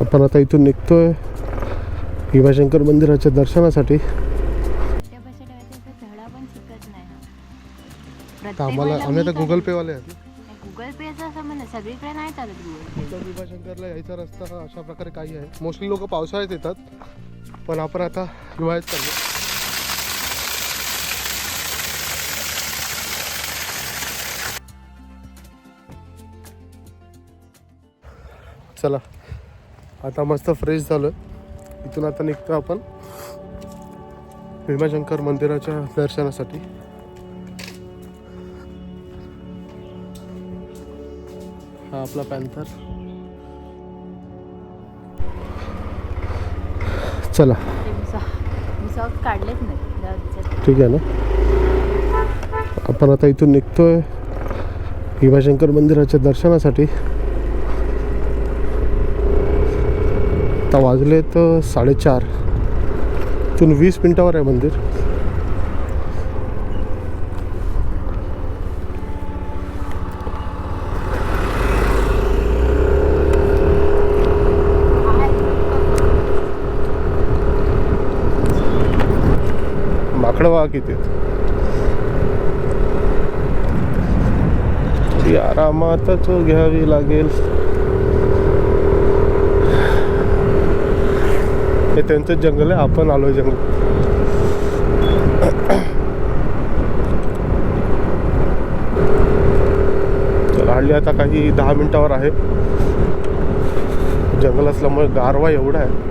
आपण आता इथून निघतोय भीमाशंकर मंदिराच्या दर्शनासाठी. आम्हाला आम्ही आता गुगल मी पेवाले आहेत. गुगल पेचा संबंध सगळीकडे नाही चालत गुगल पे तर भीमाशंकरला यायचा रस्ता अशा प्रकारे काही आहे. मोस्टली लोक पावसाळ्यात येतात पण आपण आता हिवाळ्यात चाललो. चला. आता मस्त फ्रेश झालं इथून आता निघतो आपण भीमाशंकर मंदिराच्या दर्शनासाठी. हा आपला पॅन्थर. चला. काढलेच नाही. ठीक आहे ना? आपण आता इथून निघतोय भीमाशंकर मंदिराच्या दर्शनासाठी. आता वाजले तर साडेचार. इथून वीस मिनटावर आहे मंदिर. माकडं वाघ इथे ती आरामातच घ्यावी लागेल. त्यांचं जंगल आहे आपण आलो आहे जंगल तर हल्ली आता काही दहा मिनिटावर आहे. जंगल असल्यामुळे गारवा एवढा आहे.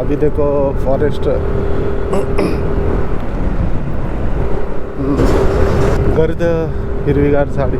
अभी देखो फॉरेस्ट गर्द हिरवीगार झाडी.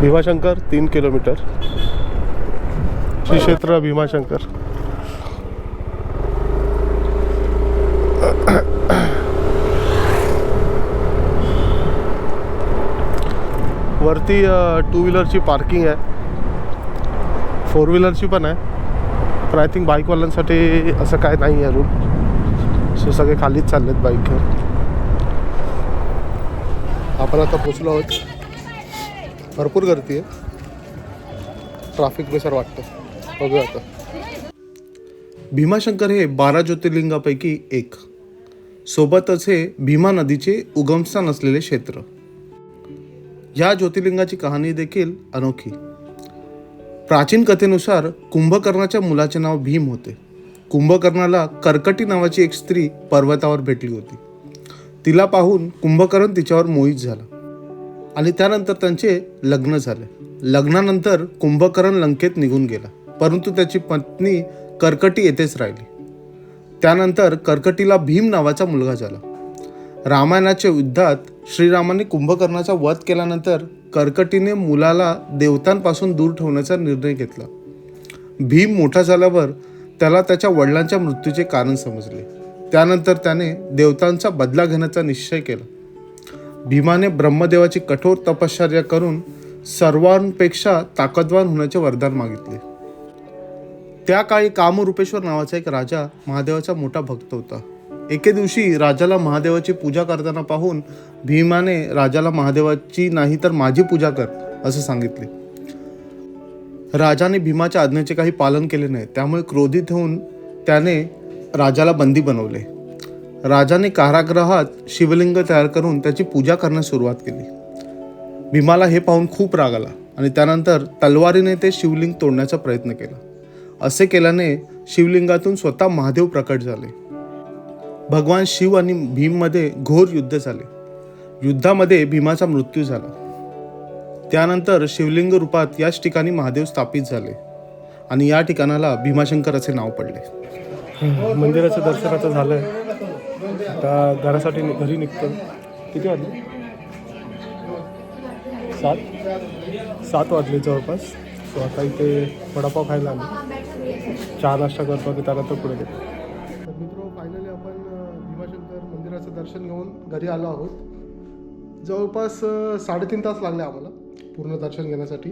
भीमाशंकर तीन किलोमीटर. श्री क्षेत्र भीमाशंकर. वरती टू व्हीलरची पार्किंग आहे. फोर व्हीलरची पण आहे. पण आय थिंक बाईकवाल्यांसाठी असं काय नाही आहे रूट सो सगळे खालीच चाललेत बाईक घेऊन आपण आता पोचलो आहोत. भरपूर गर्दी आहे. ट्राफिक बेसर वाटतं. बघूया आता. भीमाशंकर हे बारा ज्योतिर्लिंगापैकी एक. सोबतच हे भीमा नदीचे उगमस्थान असलेले क्षेत्र. या ज्योतिर्लिंगाची कहाणी देखील अनोखी. प्राचीन कथेनुसार कुंभकर्णाच्या मुलाचे नाव भीम होते. कुंभकर्णाला कर्कटी नावाची एक स्त्री पर्वतावर भेटली होती. तिला पाहून कुंभकर्ण तिच्यावर मोहित झाला. आणि त्यानंतर त्यांचे लग्न झाले. लग्नानंतर कुंभकर्ण लंकेत निघून गेला. परंतु त्याची पत्नी कर्कटी येथेच राहिली. त्यानंतर कर्कटीला भीम नावाचा मुलगा झाला. रामायणाच्या युद्धात श्रीरामाने कुंभकर्णाचा वध केल्यानंतर कर्कटीने मुलाला देवतांपासून दूर ठेवण्याचा निर्णय घेतला. भीम मोठा झाल्यावर त्याला त्याच्या वडिलांच्या मृत्यूचे कारण समजले. त्यानंतर त्याने देवतांचा बदला घेण्याचा निश्चय केला. भीमाने ब्रह्मदेवाची कठोर तपश्चर्या करून सर्वांपेक्षा ताकदवान होण्याचे वरदान मागितले. त्या काळी कामरूपेश्वर नावाचा एक राजा महादेवाचा मोठा भक्त होता. एके दिवशी राजाला महादेवाची पूजा करताना पाहून भीमाने राजाला महादेवाची नाही तर माझी पूजा कर असं सांगितले. राजाने भीमाच्या आज्ञेचे काही पालन केले नाही त्यामुळे क्रोधित होऊन त्याने राजाला बंदी बनवले. राजाने कारागृहात शिवलिंग तयार करून त्याची पूजा करण्यास सुरुवात केली. भीमाला हे पाहून खूप राग आला आणि त्यानंतर तलवारीने ते शिवलिंग तोडण्याचा प्रयत्न केला. असे केल्याने शिवलिंगातून स्वतः महादेव प्रकट झाले. भगवान शिव आणि भीममध्ये घोर युद्ध झाले. युद्धामध्ये भीमाचा मृत्यू झाला. त्यानंतर शिवलिंग रूपात याच ठिकाणी महादेव स्थापित झाले आणि या ठिकाणाला भीमाशंकर असे नाव पडले. मंदिराचं दर्शनाचं झालं आता घरासाठी घरी निघतो. किती वाजले? सात? सात वाजले जवळपास. सो आता इथे वडापाव खायला आलो. चहा नाश्ता करतो आणि त्यानंतर पुढे गेलो तर मित्र फायनली आपण भीमाशंकर मंदिराचं दर्शन घेऊन घरी आलो आहोत. जवळपास साडेतीन तास लागले आम्हाला पूर्ण दर्शन घेण्यासाठी.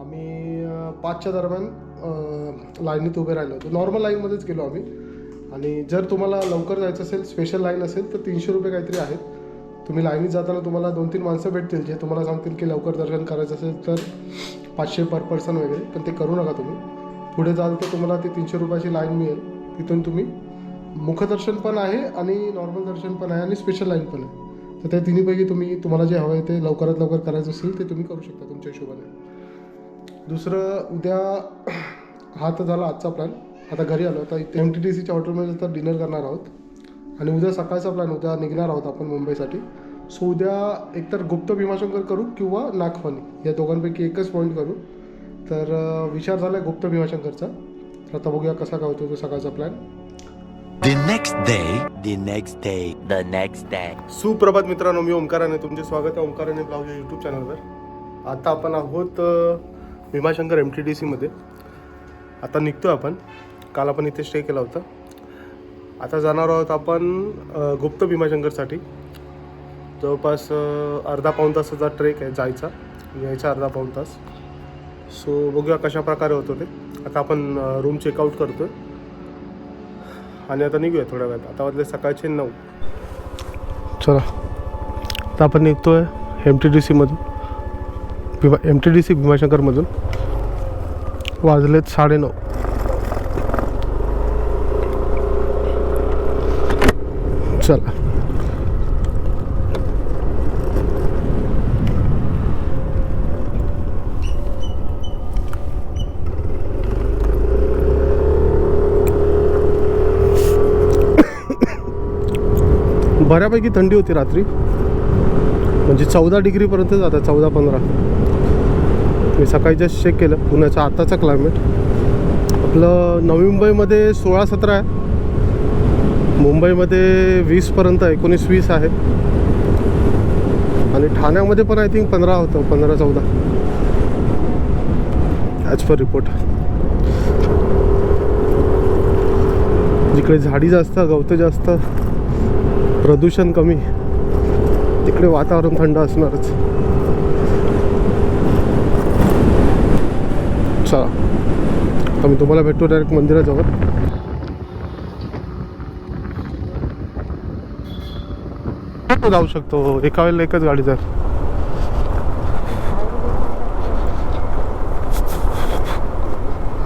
आम्ही पाचच्या दरम्यान लाईनीत उभे राहिलो होतो. नॉर्मल लाईनमध्येच गेलो आम्ही. आणि जर तुम्हाला लवकर जायचं असेल स्पेशल लाईन असेल तर तीनशे रुपये काहीतरी आहेत. तुम्ही लाईनीत जाताना तुम्हाला दोन तीन माणसं भेटतील जे तुम्हाला सांगतील की लवकर दर्शन करायचं असेल तर पाचशे पर पर्सन वगैरे पण ते करू नका तुम्ही. पुढे जाल तर तुम्हाला ती तीनशे रुपयाची लाईन मिळेल. तिथून तुम्ही मुखदर्शन पण आहे आणि नॉर्मल दर्शन पण आहे आणि स्पेशल लाईन पण आहे. तर त्या तिन्हीपैकी तुम्ही तुम्हाला जे हवं आहे ते लवकरात लवकर करायचं असेल ते तुम्ही करू शकता तुमच्या हिशोबाने. दुसरं उद्या हा तर झाला आजचा प्लॅन आता घरी आलो आता इथे एम टी टी सीच्या हॉटेलमध्ये तर डिनर करणार आहोत. आणि उद्या सकाळचा प्लॅन उद्या निघणार आहोत आपण मुंबईसाठी. सो उद्या एकतर गुप्त भीमाशंकर करू किंवा नागफणी या दोघांपैकी एकच पॉईंट करू. तर विचार झाला आहे गुप्त भीमाशंकरचा. तर आता बघूया कसा काय होतो तो सकाळचा plan The next day, the next day, the next day. सुप्रभात मित्रांनो मी ओंकाराने तुमचे स्वागत आहे. ओंकाराने ब्लाउज या यूट्यूब चॅनलवर आता आपण आहोत भीमाशंकर एम टी डी सीमध्ये आता निघतो आपण. काल आपण इथे स्टे केला होता. आता जाणार आहोत आपण गुप्त भीमाशंकरसाठी जवळपास अर्धा पाऊण तासाचा ट्रेक आहे जायचा यायचा अर्धा पाऊण तास. सो बघूया कशा प्रकारे होतो ते. आता आपण रूम चेकआउट करतो आणि आता निघूया थोड्या वेळात. आता वाजले सकाळचे नऊ. चला. आता आपण निघतोय M T D सीमधून Bhima M T D C भीमाशंकरमधून. वाजलेत साडेनऊ चला. बऱ्यापैकी थंडी होती रात्री. म्हणजे चौदा डिग्रीपर्यंत जातात चौदा पंधरा. मी सकाळी जस्ट चेक केलं. पुण्याचं आताचं क्लायमेट आपलं नवी मुंबईमध्ये सोळा सतरा आहे. मुंबईमध्ये वीसपर्यंत एकोणीस वीस आहे. आणि ठाण्यामध्ये पण आय थिंक पंधरा होतं पंधरा चौदा. ॲज पर रिपोर्ट जिकडे झाडी जास्त गवतं जास्त प्रदूषण कमी तिकडे वातावरण थंड असणारच. चला. आम्ही तुम्हाला भेटतो डायरेक्ट मंदिराजवळ. कुठं जाऊ शकतो. एका वेळेला एकच गाडी जर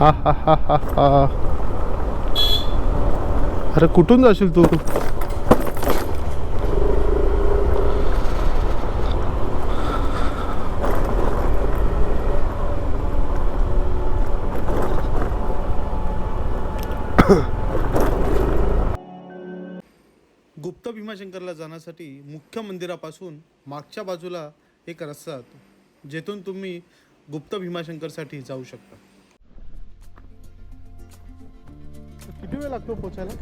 हा हा हा हा हा. अरे कुठून जाशील तू? जाण्यासाठी मुख्य मंदिरापासून मागच्या बाजूला एक रस्ता जातो जेथून तुम्ही गुप्त भीमाशंकरसाठी जाऊ शकता. किती वेळ लागतो पोचायला?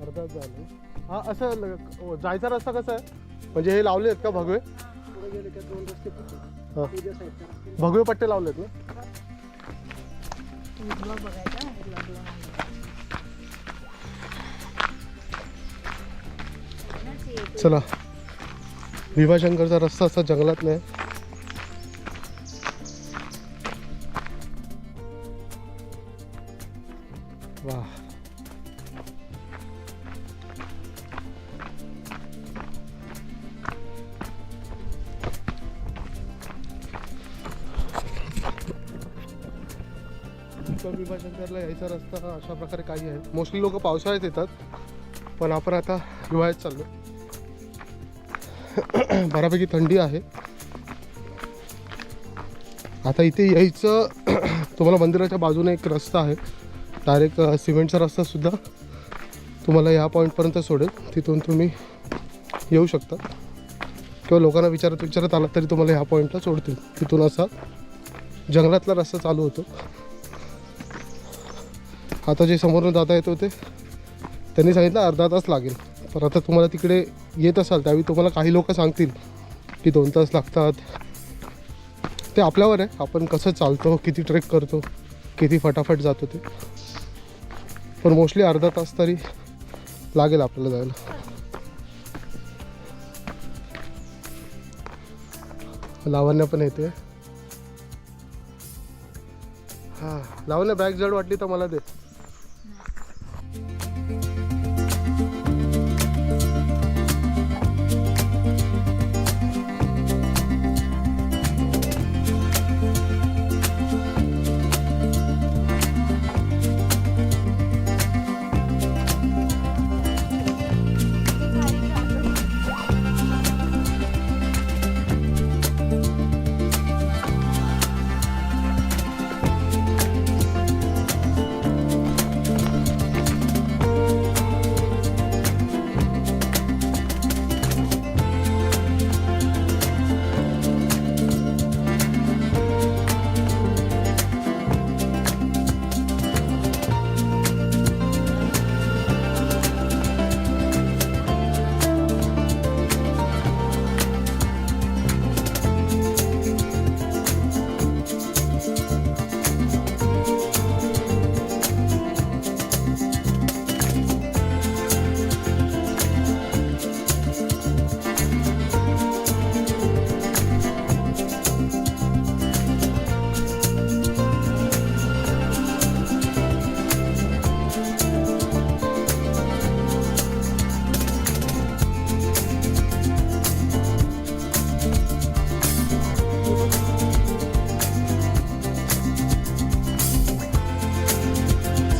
अर्धा झालं. हा असं जायचा रस्ता कसा आहे? म्हणजे हे लावले आहेत का भगवे? हा. भगवे पट्टे लावलेत ना? चला. भीमाशंकरचा रस्ता असा जंगलात नाही. वा. भीमाशंकरला यायचा रस्ता अशा प्रकारे काही आहे. मोस्टली लोक पावसाळ्यात येतात पण आपण आता हिवाळ्यात चाललो बऱ्यापैकी थंडी आहे. आता इथे यायचं तुम्हाला मंदिराच्या बाजूने एक रस्ता आहे. डायरेक्ट सिमेंटचा रस्ता सुद्धा तुम्हाला या पॉईंटपर्यंत सोडेल. तिथून तुम्ही येऊ शकता. किंवा लोकांना विचारत विचारत आलात तरी तुम्हाला ह्या पॉईंटला सोडतील. तिथून असा जंगलातला रस्ता चालू होतो. आता जे समोरून जाता येत होते त्यांनी सांगितलं अर्धा तास लागेल. पण आता तुम्हाला तिकडे येत असाल त्यावेळी तुम्हाला काही लोक सांगतील की दोन तास लागतात. ते आपल्यावर आहे. आपण कसं चालतो किती ट्रेक करतो किती फटाफट जातो ते. पण मोस्टली अर्धा तास तरी लागेल आपल्याला जायला. लावण्या पण येते. हां लावण्या बॅग जड वाटली तर मला दे.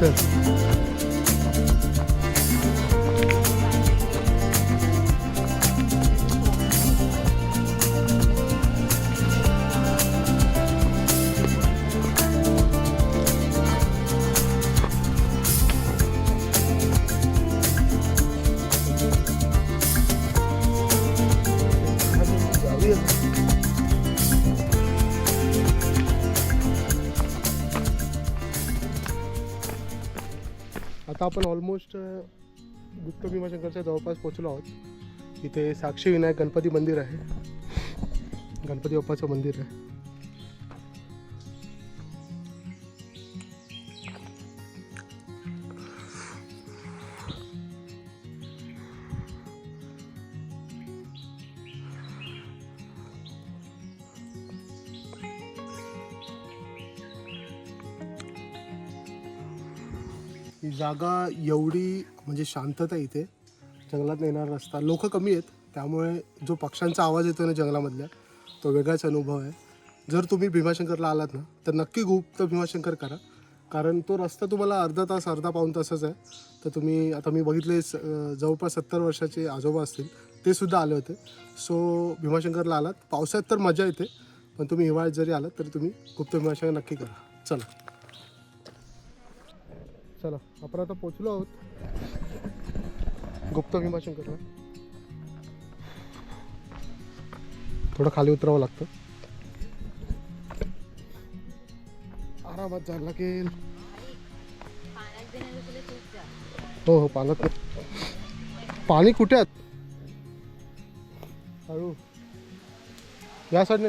Thanks. आता आपण ऑलमोस्ट गुप्त भीमाशंकरच्या जवळपास पोचलो आहोत. इथे साक्षी विनायक गणपती मंदिर आहे. गणपती बाप्पाचं मंदिर आहे. ही जागा एवढी म्हणजे शांतता इथे जंगलात नेणारा रस्ता. लोक कमी आहेत त्यामुळे जो पक्ष्यांचा आवाज येतो ना जंगलामधल्या तो वेगळाच अनुभव आहे. जर तुम्ही भीमाशंकरला आलात ना तर नक्की गुप्त भीमाशंकर करा. कारण तो रस्ता तुम्हाला अर्धा तास अर्धा पाऊण तासच आहे. तर तुम्ही आता मी बघितले स- जवळपास सत्तर वर्षाचे आजोबा असतील ते सुद्धा आले होते. सो भीमाशंकरला आलात. पावसाळ्यात तर मजा येते पण तुम्ही हिवाळ्यात जरी आलात तर तुम्ही गुप्त भीमाशंकर नक्की करा. चला. चला आपण आता पोचलो आहोत. गुप्त भीमाशंकरला थोडं खाली उतरावं लागतं. आरामात जायला लागेल. हो हो पाण्यात पाणी कुठे आहेत? हळू. या साईडने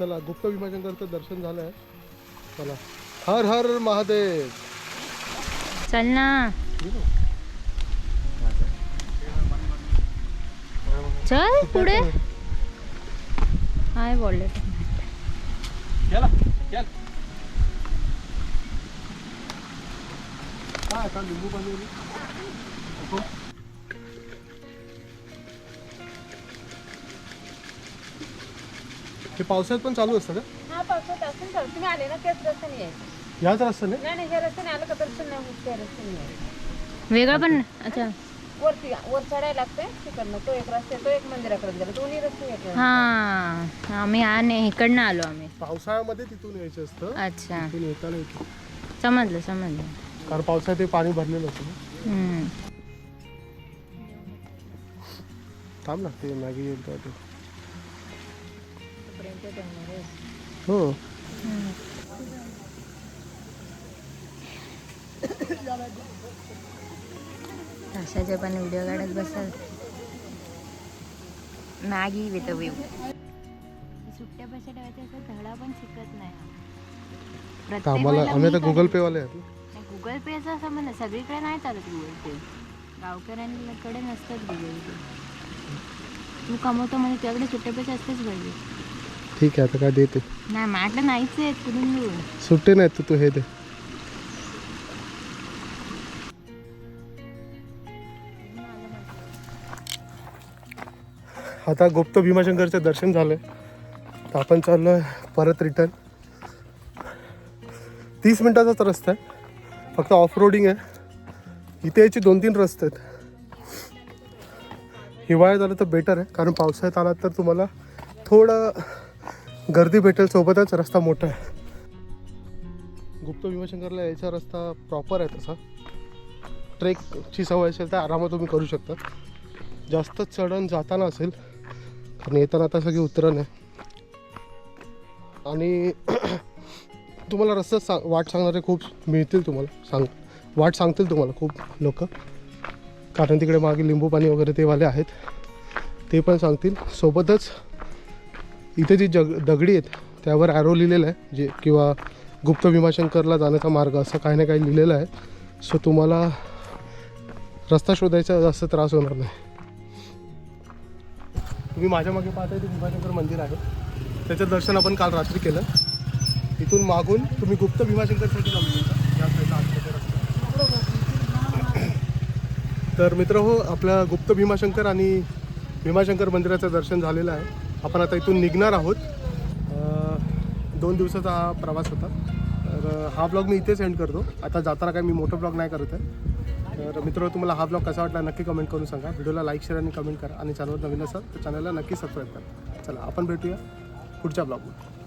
चला गुप्त भीमाशंकरचं दर्शन झालं आहे चला. हर हर महादेव. चल ना. चल पुढे. काय आता लिंबू पाणी हे पावसाळ्यात पण चालू असतं का? हा पावसात असून चालू तुम्ही आले ना त्याच रस्त्याने यायचं याच रस्त्याने? नाही नाही ह्या रस्त्याने आलं का? दर्शन नाही होत त्या रस्त्याने यायचं वेगळं पण अच्छा. वरती वर चढायला लागतंय तिकडनं. तो एक रस्ता आहे, तो एक मंदिराकडे गेला. दोन्ही रस्ते येतात हा आम्ही हा नाही इकडनं आलो आम्ही. पावसाळ्यामध्ये तिथून यायचं असतं. अच्छा. तिथून येताना येतो समजलं समजलं. कारण पावसाळ्यात ते पाणी भरलेलं होतं ना. हम्म. थांब ना ते मॅगी येईल ते. हो. कशाचे पण व्हिडिओ काढत बसल. मॅगी विथ व्ह्यू सुट्ट्या पैसे ठेवायचे असं धडा पण शिकत नाही हा. आम्हाला आम्ही गुगल आहेत ना. नाही, गुगल पेचा संबंध आहे. सगळीकडे नाही चालत गुगल पे गावकऱ्यांकडे नसतात गुगल पे तू कमवतो म्हणजे तुझ्याकडे सुट्टे पैसे असतेच पाहिजे. ठीक आहे आता काय देते? नाही माझ्याकडे नाहीच आहेत कुठून देऊ? सुट्टे नाहीत तू तू हे दे. आता गुप्त भीमाशंकरचं दर्शन झालं. तर आपण चाललो आहे परत रिटर्न तीस मिनटाचाच रस्ता आहे. फक्त ऑफ रोडिंग आहे. इथे याचे दोन तीन रस्ते आहेत. हिवाळ्यात आलं तर बेटर आहे. कारण पावसाळ्यात आलात तर तुम्हाला थोडं गर्दी भेटेल सोबतच रस्ता मोठा आहे. गुप्त भीमाशंकरला यायचा रस्ता प्रॉपर आहे तसा. ट्रेकची सवय असेल तर आरामात तुम्ही करू शकता. जास्त चढण जाताना असेल कारण येताना आता सगळी उतरण आहे. आणि तुम्हाला रस्ता सांग वाट सांगणारे खूप मिळतील तुम्हाला सांग वाट सांगतील तुम्हाला खूप लोक. कारण तिकडे मागे लिंबू पाणी वगैरे ते वाले आहेत. ते पण सांगतील. सोबतच इथे जी जग दगडी आहेत त्यावर ॲरो लिहिलेलं आहे जे किंवा गुप्त भीमाशंकरला जाण्याचा मार्ग असं काही ना काही लिहिलेलं आहे. सो तुम्हाला रस्ता शोधायचा जास्त त्रास होणार नाही. तुम्ही माझ्या मागे पाहताय ते भीमाशंकर मंदिर आहे. त्याचं दर्शन आपण काल रात्री केलं. इथून मागून तुम्ही गुप्त भीमाशंकरसाठी जाऊ तर मित्र हो आपल्या गुप्त भीमाशंकर आणि भीमाशंकर मंदिराचं दर्शन झालेलं आहे. आपण आता इथून निघणार आहोत. दोन दिवसाचा हा प्रवास होता. तर हा ब्लॉग मी इथेच एंड करतो. आता जाताना काय मी मोठं ब्लॉग नाही करत आहे. तर मित्र तुम्हाला हा ब्लॉग कसा वाटला नक्की कमेंट करून सांगा. व्हिडिओला लाईक शेअर आणि कमेंट करा. आणि चॅनलवर नवीन असाल तर चॅनलला नक्की सबस्क्राईब करा. चला आपण भेटूया पुढच्या ब्लॉगमध्ये.